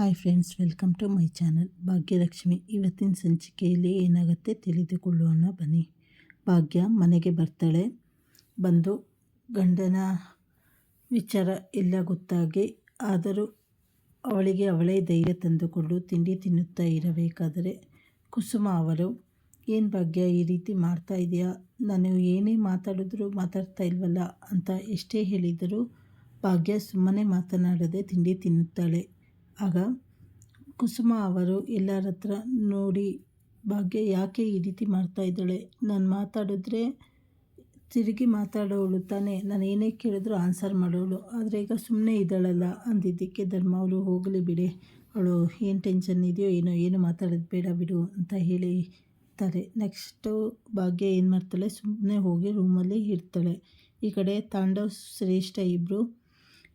Hi friends, welcome to my channel. Bhagyalakshmi, ಇವತ್ತಿನ ಸಂಚಿಕೆಯಲ್ಲಿ ಏನಾಗುತ್ತೆ ತಿಳಿದುಕೊಳ್ಳೋಣ ಬನ್ನಿ. ಭಾಗ್ಯ ಮನೆಗೆ ಬರ್ತಾಳೆ. ಬಂದು ಗಂಡನ ವಿಚಾರ ಎಲ್ಲ ಗೊತ್ತಾಗಿ, ಆದರೂ ಅವಳಿಗೆ ಅವಳೇ ಧೈರ್ಯ ತಂದುಕೊಂಡು ತಿಂಡಿ ತಿನ್ನುತ್ತಾ ಇರಬೇಕಾದರೆ ಕುಸುಮ ಅವರು ಏನು ಭಾಗ್ಯ, ಈ ರೀತಿ ಮಾಡ್ತಾ ಇದೆಯಾ? ನಾನು ಏನೇ ಮಾತಾಡಿದ್ರು ಮಾತಾಡ್ತಾ ಇಲ್ವಲ್ಲ? ಅಂತ ಎಷ್ಟೇ ಹೇಳಿದರೂ ಭಾಗ್ಯ ಸುಮ್ಮನೆ ಮಾತನಾಡದೆ ತಿಂಡಿ ತಿನ್ನುತ್ತಾಳೆ. ಆಗ ಕುಸುಮ ಅವರು ಎಲ್ಲರ ಹತ್ರ ನೋಡಿ, ಭಾಗ್ಯ ಯಾಕೆ ಈ ರೀತಿ ಮಾಡ್ತಾ ಇದ್ದಾಳೆ? ನಾನು ಮಾತಾಡಿದ್ರೆ ತಿರುಗಿ ಮಾತಾಡೋಳು ತಾನೇ. ನಾನು ಏನೇ ಕೇಳಿದ್ರು ಆನ್ಸರ್ ಮಾಡೋಳು. ಆದರೆ ಈಗ ಸುಮ್ಮನೆ ಇದ್ದಾಳಲ್ಲ ಅಂದಿದ್ದಕ್ಕೆ ಧರ್ಮ ಅವಳು ಹೋಗಲಿ ಬಿಡಿ. ಅವಳು ಏನು ಟೆನ್ಷನ್ ಇದೆಯೋ ಏನೋ, ಏನು ಮಾತಾಡೋದು ಬೇಡ ಬಿಡು ಅಂತ ಹೇಳಿತಾರೆ ನೆಕ್ಸ್ಟು ಭಾಗ್ಯ ಏನು ಮಾಡ್ತಾಳೆ? ಸುಮ್ಮನೆ ಹೋಗಿ ರೂಮಲ್ಲಿ ಇರ್ತಾಳೆ. ಈ ಕಡೆ ತಾಂಡವ್ ಶ್ರೇಷ್ಠ ಇಬ್ಬರು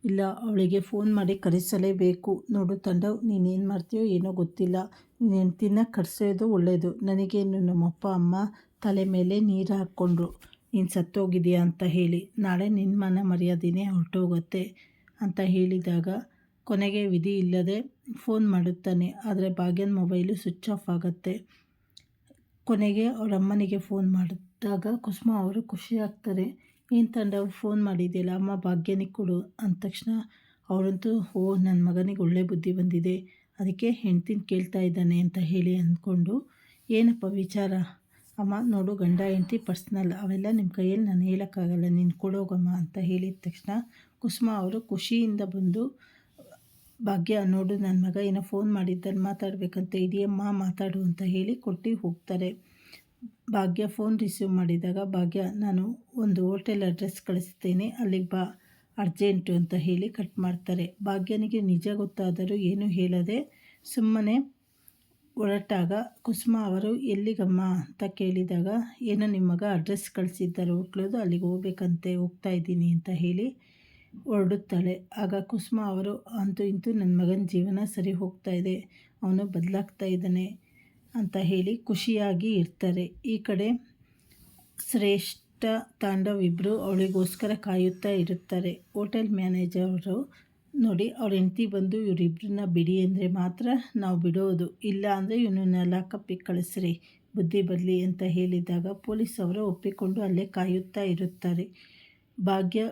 ಇಲ್ಲ, ಅವಳಿಗೆ ಫೋನ್ ಮಾಡಿ ಕರೆಸಲೇಬೇಕು. ನೋಡು ತಂಡವ್, ನೀನೇನು ಮಾಡ್ತೀಯೋ ಏನೋ ಗೊತ್ತಿಲ್ಲ. ನೀನು ತಿನ್ನ ಕರೆಸೋದು ಒಳ್ಳೆಯದು ನನಗೇನು ನಮ್ಮಪ್ಪ, ಅಮ್ಮ ತಲೆ ಮೇಲೆ ನೀರು ಹಾಕ್ಕೊಂಡ್ರು. ನೀನು ಸತ್ತೋಗಿದೆಯಾ ಅಂತ ಹೇಳಿ. ನಾಳೆ ನಿನ್ನ ಮನ ಮರ್ಯಾದೆನೇ ಹೊರಟೋಗುತ್ತೆ ಅಂತ ಹೇಳಿದಾಗ ಕೊನೆಗೆ ವಿಧಿ ಇಲ್ಲದೆ ಫೋನ್ ಮಾಡುತ್ತಾನೆ. ಆದರೆ ಭಾಗ್ಯನ ಮೊಬೈಲು ಸ್ವಿಚ್ ಆಫ್ ಆಗುತ್ತೆ. ಕೊನೆಗೆ ಅವರ ಅಮ್ಮನಿಗೆ ಫೋನ್ ಮಾಡಿದಾಗ ಕುಸುಮ ಅವರು ಖುಷಿ ಆಗ್ತಾರೆ. ಏನು ತಂಡ ಫೋನ್ ಮಾಡಿದೆಯಲ್ಲ, ಅಮ್ಮ ಭಾಗ್ಯನಿಗೆ ಕೊಡು ಅಂದ ತಕ್ಷಣ ಅವರಂತೂ ಓ ನನ್ನ ಮಗನಿಗೆ ಒಳ್ಳೆ ಬುದ್ಧಿ ಬಂದಿದೆ, ಅದಕ್ಕೆ ಹೆಂಡ್ತಿನ ಕೇಳ್ತಾ ಇದ್ದಾನೆ ಅಂತ ಹೇಳಿ ಅಂದ್ಕೊಂಡು, ಏನಪ್ಪ ವಿಚಾರ? ಅಮ್ಮ, ನೋಡು, ಗಂಡ, ಹೆಂಡ್ತಿ ಪರ್ಸ್ನಲ್, ಅವೆಲ್ಲ ನಿಮ್ಮ ಕೈಯಲ್ಲಿ ನಾನು ಹೇಳೋಕ್ಕಾಗಲ್ಲ, ನೀನು ಕೊಡೋಗಮ್ಮ ಅಂತ ಹೇಳಿದ ತಕ್ಷಣ ಕುಸುಮ ಅವರು ಖುಷಿಯಿಂದ ಬಂದು, ಭಾಗ್ಯ, ನೋಡು ನನ್ನ ಮಗ ಏನೋ ಫೋನ್ ಮಾಡಿದ್ದಾನೆ ಮಾತಾಡಬೇಕಂತ ಇದೆಯಮ್ಮ, ಮಾತಾಡು ಅಂತ ಹೇಳಿ ಕೊಟ್ಟು ಹೋಗ್ತಾರೆ. ಭಾಗ್ಯ ಫೋನ್ ರಿಸೀವ್ ಮಾಡಿದಾಗ, ಭಾಗ್ಯ, ನಾನು ಒಂದು ಹೋಟೆಲ್ ಅಡ್ರೆಸ್ ಕಳಿಸ್ತೇನೆ, ಅಲ್ಲಿಗೆ ಬಾ ಅರ್ಜೆಂಟು ಅಂತ ಹೇಳಿ ಕಟ್ ಮಾಡ್ತಾರೆ. ಭಾಗ್ಯನಿಗೆ ನಿಜ ಗೊತ್ತಾದರೂ ಏನೂ ಹೇಳದೆ ಸುಮ್ಮನೆ ಹೊರಟಾಗ, ಕುಸುಮ ಅವರು, ಎಲ್ಲಿಗಮ್ಮ? ಅಂತ ಕೇಳಿದಾಗ, ಏನೋ ನಿಮ್ಮ ಮಗ ಅಡ್ರೆಸ್ ಕಳಿಸಿದ್ದಾರೆ, ಹೋಟ್ಲದು, ಅಲ್ಲಿಗೆ ಹೋಗ್ಬೇಕಂತೆ, ಹೋಗ್ತಾ ಇದ್ದೀನಿ ಅಂತ ಹೇಳಿ ಹೊರಡುತ್ತಾಳೆ. ಆಗ ಕುಸುಮ ಅವರು, ಅಂತೂ ಇಂತೂ ನನ್ನ ಮಗನ ಜೀವನ ಸರಿ ಹೋಗ್ತಾ ಇದೆ, ಅವನು ಬದಲಾಗ್ತಾ ಇದ್ದಾನೆ ಅಂತ ಹೇಳಿ ಖುಷಿಯಾಗಿ ಇರ್ತಾರೆ. ಈ ಕಡೆ ಶ್ರೇಷ್ಠ ತಾಂಡವ್ ಇಬ್ಬರು ಅವಳಿಗೋಸ್ಕರ ಕಾಯುತ್ತಾ ಇರುತ್ತಾರೆ. ಹೋಟೆಲ್ ಮ್ಯಾನೇಜರು ನೋಡಿ ಅವ್ರ ಹೆಂಡತಿ ಬಂದು ಇವರಿಬ್ಬರನ್ನ ಬಿಡಿ ಅಂದರೆ ಮಾತ್ರ ನಾವು ಬಿಡೋದು. ಇಲ್ಲ ಅಂದರೆ ಇವನನ್ನ ಲಾಕಪ್ಪಿಗೆ ಕಳಿಸ್ರಿ, ಬುದ್ಧಿ ಬರಲಿ ಅಂತ ಹೇಳಿದಾಗ ಪೊಲೀಸ್ ಅವರು ಒಪ್ಪಿಕೊಂಡು ಅಲ್ಲೇ ಕಾಯುತ್ತಾ ಇರುತ್ತಾರೆ. ಭಾಗ್ಯ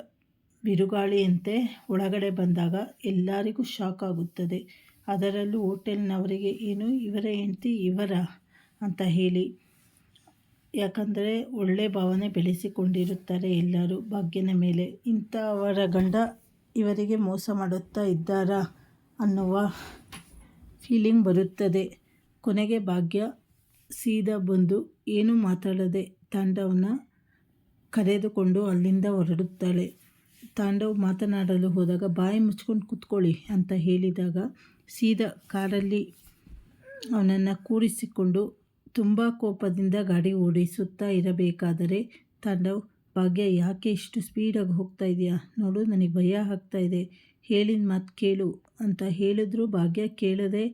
ಬಿರುಗಾಳಿಯಂತೆ ಒಳಗಡೆ ಬಂದಾಗ ಎಲ್ಲರಿಗೂ ಶಾಕ್ ಆಗುತ್ತದೆ. ಅದರಲ್ಲೂ ಹೋಟೆಲ್ನವರಿಗೆ ಏನು ಇವರ ಹೆಂಡತಿ ಇವರ ಅಂತ ಹೇಳಿ. ಯಾಕಂದರೆ ಒಳ್ಳೆ ಭಾವನೆ ಬೆಳೆಸಿಕೊಂಡಿರುತ್ತಾರೆ ಎಲ್ಲರೂ ಭಾಗ್ಯನ ಮೇಲೆ. ಇಂಥವರ ಗಂಡ ಇವರಿಗೆ ಮೋಸ ಮಾಡುತ್ತಾ ಇದ್ದಾರಾ ಅನ್ನುವ ಫೀಲಿಂಗ್ ಬರುತ್ತದೆ. ಕೊನೆಗೆ ಭಾಗ್ಯ ಸೀದಾ ಬಂದು ಏನೂ ಮಾತಾಡದೆ ತಾಂಡವನ್ನ ಕರೆದುಕೊಂಡು ಅಲ್ಲಿಂದ ಹೊರಡುತ್ತಾಳೆ. ತಾಂಡವ್ ಮಾತನಾಡಲು ಹೋದಾಗ ಬಾಯಿ ಮುಚ್ಕೊಂಡು ಕೂತ್ಕೊಳ್ಳಿ ಅಂತ ಹೇಳಿದಾಗ ಸೀದಾ ಕಾರಲ್ಲಿ ಅವನನ್ನು ಕೂರಿಸಿಕೊಂಡು ತುಂಬ ಕೋಪದಿಂದ ಗಾಡಿ ಓಡಿಸುತ್ತಾ ಇರಬೇಕಾದರೆ ತಂಡವು, ಭಾಗ್ಯ, ಯಾಕೆ ಇಷ್ಟು ಸ್ಪೀಡಾಗಿ ಹೋಗ್ತಾ ಇದೆಯಾ? ನೋಡು, ನನಗೆ ಭಯ ಆಗ್ತಾ ಇದೆ. ಹೇಳಿದ ಮಾತು ಕೇಳು ಅಂತ ಹೇಳಿದ್ರು ಭಾಗ್ಯ ಕೇಳದೆ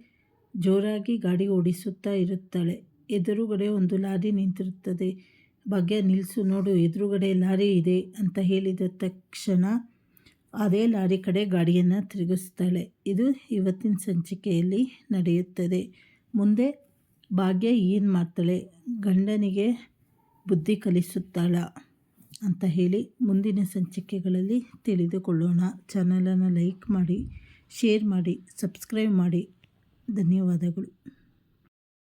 ಜೋರಾಗಿ ಗಾಡಿ ಓಡಿಸುತ್ತಾ ಇರುತ್ತಾಳೆ. ಎದುರುಗಡೆ ಒಂದು ಲಾರಿ ನಿಂತಿರುತ್ತದೆ. ಭಾಗ್ಯ ನಿಲ್ಲಿಸು ನೋಡು, ಎದುರುಗಡೆ ಲಾರಿ ಇದೆ ಅಂತ ಹೇಳಿದ ತಕ್ಷಣ ಅದೇ ಲಾರಿ ಕಡೆ ಗಾಡಿಯನ್ನು ತಿರುಗಿಸ್ತಾಳೆ. ಇದು ಇವತ್ತಿನ ಸಂಚಿಕೆಯಲ್ಲಿ ನಡೆಯುತ್ತದೆ. ಮುಂದೆ ಭಾಗ್ಯ ಏನು ಮಾಡ್ತಾಳೆ? ಗಂಡನಿಗೆ ಬುದ್ಧಿ ಕಲಿಸುತ್ತಾಳ ಅಂತ ಹೇಳಿ ಮುಂದಿನ ಸಂಚಿಕೆಗಳಲ್ಲಿ ತಿಳಿದುಕೊಳ್ಳೋಣ. ಚಾನಲನ್ನು ಲೈಕ್ ಮಾಡಿ, ಶೇರ್ ಮಾಡಿ, ಸಬ್ಸ್ಕ್ರೈಬ್ ಮಾಡಿ. ಧನ್ಯವಾದಗಳು.